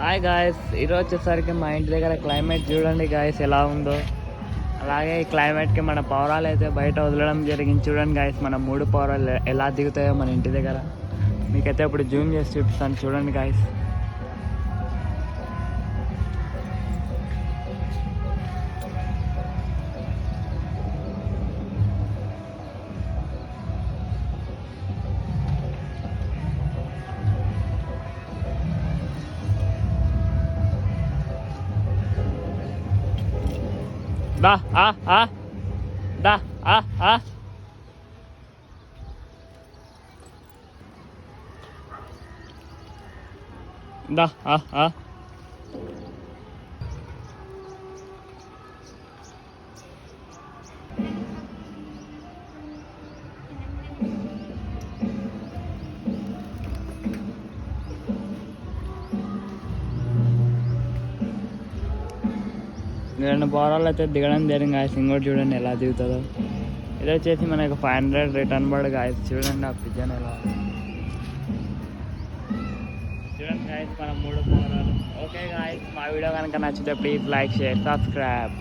Hi guys ఈరోజు వచ్చేసరికి మా ఇంటి దగ్గర క్లైమేట్ చూడండి గాయస్ ఎలా ఉందో. అలాగే ఈ క్లైమేట్కి మన పౌరాలు అయితే బయట వదలడం జరిగింది. చూడండి గాయస్ మన మూడు పౌరాలు ఎలా దిగుతాయో మన ఇంటి దగ్గర. మీకైతే ఇప్పుడు జూమ్ చేసి చూపిస్తాను. చూడండి గాయస్ దా ఆ ఆ దా ఆ ఆ దా ఆ ఆ రెండు బోరాలు అయితే దిగడం జరిగింది గాయస్ ఇంకోటి చూడండి ఎలా దిగుతుందో. ఇది వచ్చేసి మనకు ఫైవ్ హండ్రెడ్ రిటర్న్ పడు గాయస్ చూడండి ఆ పిజన్ ఎలా చూడండి గాయస్ మన మూడు పౌరాలు. ఓకే గాయస్ మా వీడియో కనుక నచ్చితే ప్లీజ్ లైక్ షేర్ సబ్స్క్రైబ్